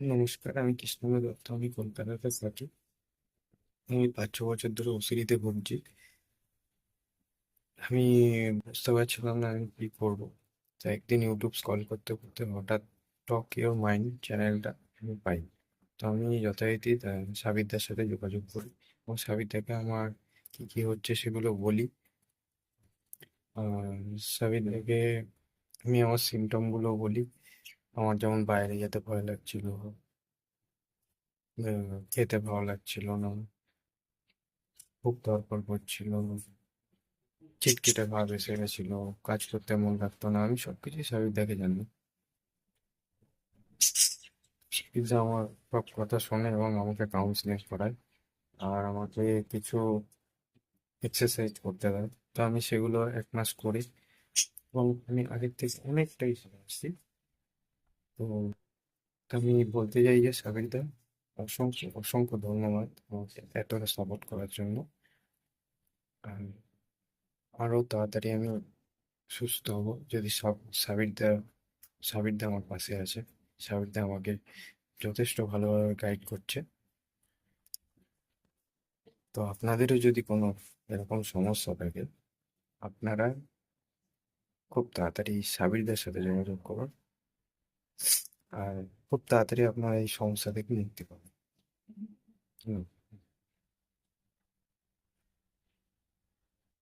নমস্কার, আমি কৃষ্ণেন্দু দত্ত, আমি কলকাতাতে থাকি। আমি পাঁচ ছ বছর ধরে ওসিডিতে ভুগছি আমি বুঝতে পারছিলাম না আমি কি করব। তো একদিন ইউটিউব স্ক্রল করতে করতে হঠাৎ টক ইওর মাইন্ড চ্যানেলটা আমি পাই। তো আমি যথারীতি সাবিরদার সাথে যোগাযোগ করি এবং সাবিরদাকে আমার কি কি হচ্ছে সেগুলো বলি। আর সাবিরদাকে আমি আমার সিমটমগুলো বলি। আমার যেমন বাইরে যেতে ভয় লাগছিল খেতে ভালো লাগছিল না। খুব দরকার পড়ছিল খিটখিটে ভাব এসে গেছিল, কাজ করতে মন লাগতো না, আমি সবকিছুই দেখে জানি। সাবিরদা আমার সব কথা শোনে এবং আমাকে কাউন্সিলিং করায়, আর আমাকে কিছু এক্সারসাইজ করতে দেয়। তো আমি সেগুলো এক মাস করি, এবং আমি আগের থেকে অনেকটাই আছি তো আমি বলতে চাই যে সাবিরদা অসংখ্য অসংখ্য ধন্যবাদ আমাকে এতটা সাপোর্ট করার জন্য। আর আরও তাড়াতাড়ি আমি সুস্থ হব যদি সব সাবিরদা সাবিরদা আমার পাশে আছে। সাবিরদা আমাকে যথেষ্ট ভালোভাবে গাইড করছে। তো আপনাদেরও যদি কোনো এরকম সমস্যা থাকে, আপনারা খুব তাড়াতাড়ি সাবিরদার সাথে যোগাযোগ করুন। আর খুব তাড়াতাড়ি আপনার এই সমস্যা থেকে মুক্তি পাবেন। হুম।